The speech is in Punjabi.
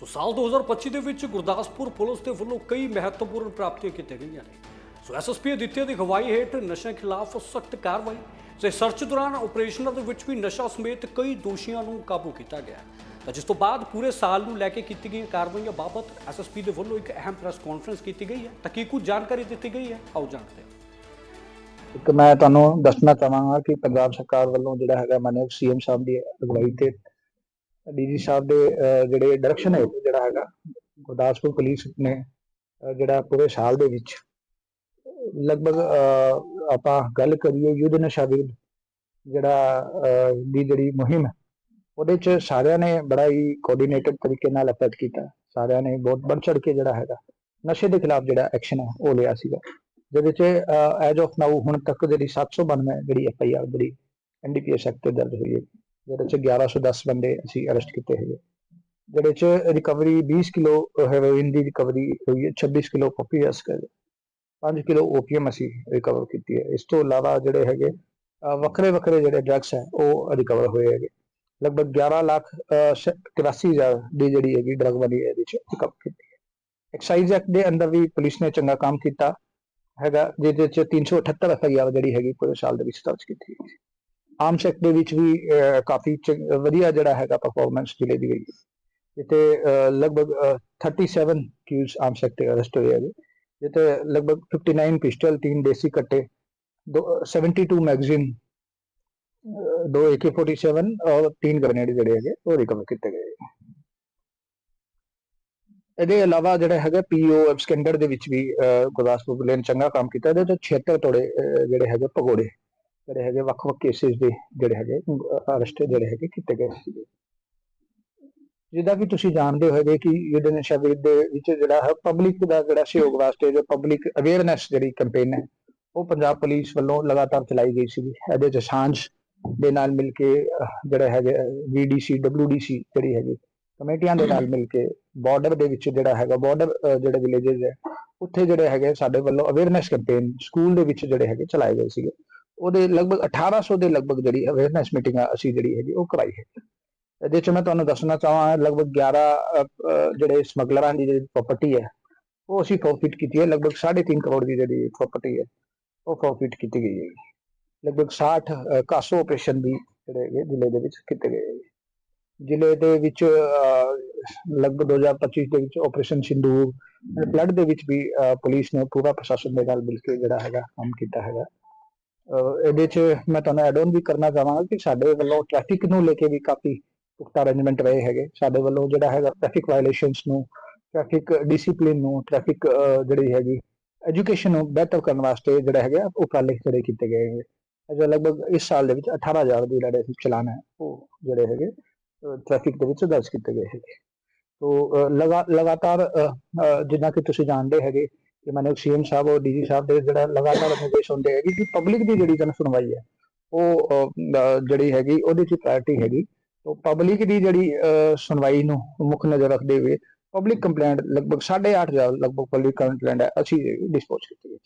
ਸੋ ਸਾਲ 2025 ਦੇ ਵਿੱਚ ਗੁਰਦਾਸਪੁਰ ਪੁਲਿਸ ਦੇ ਵੱਲੋਂ ਕਈ ਮਹੱਤਵਪੂਰਨ ਪ੍ਰਾਪਤੀਆਂ ਕੀਤੀਆਂ ਗਈਆਂ ਨੇ। ਸੋ ਐਸਐਸਪੀ ਅਦਿੱਤਿਆ ਦੀ ਅਗਵਾਈ ਹੇਠ ਨਸ਼ਿਆਂ ਖਿਲਾਫ ਸਖਤ ਕਾਰਵਾਈ ਤੇ ਸਰਚ ਦੌਰਾਨ ਆਪਰੇਸ਼ਨਾਂ ਦੇ ਵਿੱਚ ਵੀ ਨਸ਼ਾ ਸਮੇਤ ਕਈ ਦੋਸ਼ੀਆਂ ਨੂੰ ਕਾਬੂ ਕੀਤਾ ਗਿਆ ਤਾਂ ਜਿਸ ਤੋਂ ਬਾਅਦ ਪੂਰੇ ਸਾਲ ਨੂੰ ਲੈ ਕੇ ਕੀਤੀ ਗਈਆਂ ਕਾਰਵਾਈਆਂ ਬਾਬਤ ਐਸਐਸਪੀ ਦੇ ਵੱਲੋਂ ਇੱਕ ਅਹਿਮ ਪ੍ਰੈਸ ਕਾਨਫਰੰਸ ਕੀਤੀ ਗਈ ਹੈ। ਤਾਂ ਕੀ ਕੁਝ ਜਾਣਕਾਰੀ ਦਿੱਤੀ ਗਈ ਹੈ? ਆਓ ਜਾਣਦੇ ਹਾਂ। ਇੱਕ ਮੈਂ ਤੁਹਾਨੂੰ ਦੱਸਣਾ ਚਾਹਾਂਗਾ ਕਿ ਪੰਜਾਬ ਸਰਕਾਰ ਵੱਲੋਂ ਜਿਹੜਾ ਹੈਗਾ ਮਾਨਯੋਗ ਸੀਐਮ ਸਾਹਿਬ ਦੀ ਅਗਵਾਈ ਤੇ ਡੀਜੀ ਸਾਹਿਬ ਦੇ ਜਿਹੜੇ ਡਾਇਰੈਕਸ਼ਨ ਹੈ ਜਿਹੜਾ ਹੈਗਾ, ਗੁਰਦਾਸਪੁਰ ਪੁਲਿਸ ਨੇ ਜਿਹੜਾ ਪੂਰੇ ਸਾਲ ਦੇ ਵਿੱਚ, ਲਗਭਗ ਆਪਾਂ ਗੱਲ ਕਰੀਏ ਯੁੱਧ ਨਸ਼ਾ ਵਿਰੁੱਧ, ਜਿਹੜਾ ਦੀ ਜਿਹੜੀ ਮੁਹਿੰਮ ਹੈ, ਉਹਦੇ ਚ ਸਾਰਿਆਂ ਨੇ ਬੜਾ ਹੀ ਕੋਆਰਡੀਨੇਟਡ ਤਰੀਕੇ ਨਾਲ ਅਪਰੋਚ ਕੀਤਾ। ਸਾਰਿਆਂ ਨੇ ਬਹੁਤ ਵੱਧ ਚੜ ਕੇ ਜਿਹੜਾ ਹੈਗਾ, ਨਸ਼ੇ ਦੇ ਖਿਲਾਫ ਜਿਹੜਾ ਐਕਸ਼ਨ ਹੈ, ਉਹ ਲਿਆ ਸੀਗਾ। ਜਿਹਦੇ ਚ ਐਜ ਆਫ ਨਾਊ ਹੁਣ ਤੱਕ ਜਿਹੜੀ 792 ਜਿਹੜੀ ਐਫ ਆਈ ਆਰ ਜਿਹੜੀ ਐਨਡੀਪੀਐਸ ਐਕਟ ਤੇ ਦਰਜ ਹੋਈ ਹੈ ਜਿਹਦੇ ਚ 1110 ਬੰਦੇ ਅਸੀਂ ਅਰੈਸਟ ਕੀਤੇ ਹੈਗੇ। ਜਿਹਦੇ ਚ ਰਿਕਵਰੀ 20 ਕਿਲੋ ਹੈਰੋਇਨ ਦੀ ਰਿਕਵਰੀ ਹੋਈ ਹੈ 26 kilo poppy husk 5 kilo opium ਅਸੀਂ ਰਿਕਵਰ ਕੀਤੀ ਹੈ। ਇਸ ਤੋਂ ਇਲਾਵਾ ਜਿਹੜੇ ਹੈਗੇ ਵੱਖਰੇ ਵੱਖਰੇ ਜਿਹੜੇ ਡਰੱਗਸ ਹੈ ਉਹ ਰਿਕਵਰ ਹੋਏ ਹੈਗੇ। ਲਗਭਗ 11 ਲੱਖ ਅਹ, ਸ- 83 ਹਜ਼ਾਰ ਦੀ ਜਿਹੜੀ ਹੈਗੀ ਡਰੱਗ ਵਾਲੀ ਇਹਦੇ ਚ ਰਿਕਵਰ ਕੀਤੀ ਹੈ। ਐਕਸਾਈਜ਼ ਐਕਟ ਦੇ ਅੰਦਰ ਵੀ ਪੁਲਿਸ ਨੇ ਚੰਗਾ ਕੰਮ ਕੀਤਾ ਹੈਗਾ ਜਿਹਦੇ ਚ 378 ਐਫਆਈਆਰ ਜਿਹੜੀ ਹੈਗੀ ਪੂਰੇ ਸਾਲ ਦੇ ਵਿੱਚ ਦਰਜ ਕੀਤੀ ਗਈ ਆਮ ਸੈਕਟਰ ਦੇ ਵਿੱਚ ਵੀ ਕਾਫੀ ਚੰਗ- ਵਧੀਆ ਜਿਹੜਾ ਹੈਗਾ ਪਰਫਾਰਮੈਂਸ ਜ਼ਿਲ੍ਹੇ ਦੀ ਗਈ ਜਿੱਥੇ ਲਗਭਗ ਅਹ, 37 ਕਿਊਜ਼ ਆਮ ਸੈਕਟਰ ਅਰੈਸਟ ਹੋਏ ਹੈਗੇ। ਜਿੱਥੇ ਲਗਭਗ 59 ਪਿਸਟਲ 3 ਦੇਸੀ ਕੱਟੇ ਦੋ 72 ਮੈਗਜ਼ੀਨ ਦੋ AK47 ਔਰ 3 ਗ੍ਰੇਨੇਡ ਜਿਹੜੇ ਹੈਗੇ ਉਹ ਰਿਕਵਰ ਕੀਤੇ ਗਏ ਇਹਦੇ ਇਲਾਵਾ ਜਿਹੜਾ ਹੈਗਾ ਪੀਓ ਐਬਸਕੈਂਡਰ ਦੇ ਵਿੱਚ ਵੀ ਅਹ, ਗੁਰਦਾਸਪੁਰ ਜ਼ਿਲ੍ਹੇ ਨੇ ਚੰਗਾ ਕੰਮ ਕੀਤਾ। ਇਹਦੇ ਚ 76 ਤੋੜੇ ਜਿਹੜੇ ਹੈਗੇ ਭਗੋੜੇ। ਜਿਹੜੇ ਹੈਗੇ ਵੱਖ-ਵੱਖ ਕੇਸਿਸ ਦੇ ਜਿਹੜੇ ਹੈਗੇ ਅਰੈਸਟ ਜਿਹੜੇ ਹੈਗੇ ਕੀਤੇ ਗਏ ਸੀਗੇ। ਜਿੱਦਾਂ ਕਿ ਤੁਸੀਂ ਜਾਣਦੇ ਹੋਗੇ ਕਿ ਯੁੱਧ ਨਸ਼ਾ ਵਿਰੁੱਧ ਦੇ ਵਿੱਚ ਜਿਹੜਾ ਹੈ ਪਬਲਿਕ ਦਾ ਜਿਹੜਾ ਸਹਿਯੋਗ ਵਾਸਤੇ ਜੋ ਪਬਲਿਕ ਅਵੇਅਰਨੈਸ ਜਿਹੜੀ ਕੈਂਪੇਨ ਹੈ ਉਹ ਪੰਜਾਬ ਪੁਲਿਸ ਵੱਲੋਂ ਲਗਾਤਾਰ ਚਲਾਈ ਗਈ ਸੀ ਇਹਦੇ ਚ ਸਾਂਝ ਦੇ ਨਾਲ ਮਿਲ ਕੇ ਅਹ, ਜਿਹੜੇ ਹੈਗੇ ਵੀਡੀਸੀ ਡਬਲਯੂਡੀਸੀ ਜਿਹੜੀ ਹੈਗੀ ਕਮੇਟੀਆਂ ਦੇ ਨਾਲ ਮਿਲ ਕੇ ਬਾਰਡਰ ਦੇ ਵਿੱਚ ਜਿਹੜਾ ਹੈਗਾ ਬਾਰਡਰ ਜਿਹੜੇ ਵਿਲੇजेस ਹੈ ਉੱਥੇ ਜਿਹੜੇ ਹੈਗੇ ਸਾਡੇ ਵੱਲੋਂ ਅਵੇਅਰਨੈਸ ਕੈਂਪੇਨ ਸਕੂਲ ਦੇ ਵਿੱਚ ਜਿਹੜੇ ਹੈਗੇ ਚਲਾਏ ਗਏ ਸੀਗੇ। ਉਹਦੇ ਲਗਭਗ 1800 ਦੇ ਲਗਭਗ ਜਿਹੜੀ ਅਵੇਅਰਨੈਸ ਮੀਟਿੰਗ ਅਸੀਂ ਜਿਹੜੀ ਹੈਗੀ ਉਹ ਕਰਾਈ ਹੈ। ਇਹਦੇ ਚ ਮੈਂ ਤੁਹਾਨੂੰ ਦੱਸਣਾ ਚਾਹਾਂ ਲਗਭਗ 11 ਅਹ, ਅਹ, ਜਿਹੜੇ ਸਮਗਲਰਾਂ ਦੀ ਜਿਹੜੀ ਪ੍ਰਾਪਰਟੀ ਹੈ ਉਹ ਅਸੀਂ ਫੋਰਫਿਟ ਕੀਤੀ ਹੈ। ਲਗਭਗ 3.5 ਕਰੋੜ ਦੀ ਜਿਹੜੀ ਪ੍ਰਾਪਰਟੀ ਹੈ ਉਹ ਫੋਰਫਿਟ ਕੀਤੀ ਗਈ ਹੈ। ਲਗਭਗ 60 ਅਹ, ਕਾਸੋ ਆਪਰੇਸ਼ਨ ਵੀ ਜਿਹੜੇ ਹੈਗੇ ਜ਼ਿਲ੍ਹੇ ਦੇ ਵਿੱਚ ਕੀਤੇ ਗਏ। ਜ਼ਿਲ੍ਹੇ ਦੇ ਵਿੱਚ ਲਗਭਗ 2025 ਦੇ ਵਿੱਚ ਆਪਰੇਸ਼ਨ ਸਿੰਧੂਰ ਫਲੱਡ ਦੇ ਵਿੱਚ ਵੀ ਪੁਲਿਸ ਨੇ ਪੂਰਾ ਪ੍ਰਸ਼ਾਸਨ ਦੇ ਨਾਲ ਮਿਲ ਕੇ ਜਿਹੜਾ ਹੈਗਾ ਕੰਮ ਕੀਤਾ ਹੈਗਾ। ਇਹਦੇ ਚ ਮੈਂ ਤੁਹਾਨੂੰ ਐਡ ਆਨ ਵੀ ਕਰਨਾ ਚਾਹਾਂਗਾ ਕਿ ਸਾਡੇ ਵੱਲੋਂ ਟ੍ਰੈਫਿਕ ਨੂੰ ਲੈ ਕੇ ਵੀ ਕਾਫੀ ਪੁਖਤਾ ਅਰੇਂਜਮੈਂਟ ਰਹੇ ਹੈਗੇ। ਸਾਡੇ ਵੱਲੋਂ ਜਿਹੜਾ ਹੈਗਾ ਟ੍ਰੈਫਿਕ ਵਾਇਲੇਸ਼ਨਸ ਨੂੰ ਟ੍ਰੈਫਿਕ ਡਿਸਪਲਿਨ ਨੂੰ ਟ੍ਰੈਫਿਕ ਜਿਹੜੀ ਹੈਗੀ ਐਜੂਕੇਸ਼ਨ ਨੂੰ ਬਿਹਤਰ ਕਰਨ ਵਾਸਤੇ ਜਿਹੜਾ ਹੈਗਾ ਉਪਰਾਲੇ ਜਿਹੜੇ ਕੀਤੇ ਗਏ ਹੈਗੇ। ਅਜਾ ਲਗਭਗ ਇਸ ਸਾਲ ਦੇ ਵਿੱਚ 18000 ਦੇ ਜਿਹੜੇ ਅਸੀਂ ਚਲਾਨ ਹੈ ਉਹ ਜਿਹੜੇ ਹੈਗੇ ਟ੍ਰੈਫਿਕ ਦੇ ਵਿੱਚ ਦਰਜ ਕੀਤੇ ਗਏ ਹੈਗੇ। ਤੋ ਲਗਾ ਲਗਾਤਾਰ ਅਹ, ਜਿੱਦਾਂ ਕਿ ਤੁਸੀਂ ਜਾਣਦੇ ਹੈਗੇ ਕਿ ਮਾਨਯੋਗ ਸੀਐਮ ਸਾਹਿਬ ਔਰ ਡੀਜੀ ਸਾਹਿਬ ਦੇ ਜਿਹੜਾ ਲਗਾਤਾਰ ਨਿਰਦੇਸ਼ ਹੁੰਦੇ ਹੈਗੇ ਕਿ ਪਬਲਿਕ ਦੀ ਜਿਹੜੀ ਜਨ ਸੁਣਵਾਈ ਹੈ, ਉਹ ਜਿਹੜੀ ਹੈਗੀ, ਉਹਦੇ 'ਚ ਪ੍ਰਾਇੋਰਟੀ ਹੈਗੀ। ਤੋ ਪਬਲਿਕ ਦੀ ਜਿਹੜੀ ਸੁਣਵਾਈ ਨੂੰ ਮੁੱਖ ਨਜ਼ਰ ਰੱਖਦੇ ਹੋਏ ਪਬਲਿਕ ਕੰਪਲੇਂਟ ਲਗਭਗ 8.5 ਲਗਭਗ ਪਬਲਿਕ ਕੰਪਲੇਂਟ ਹੈ, ਅਸੀਂ ਡਿਸਪੋਜ਼ ਕੀਤੀ ਗਈ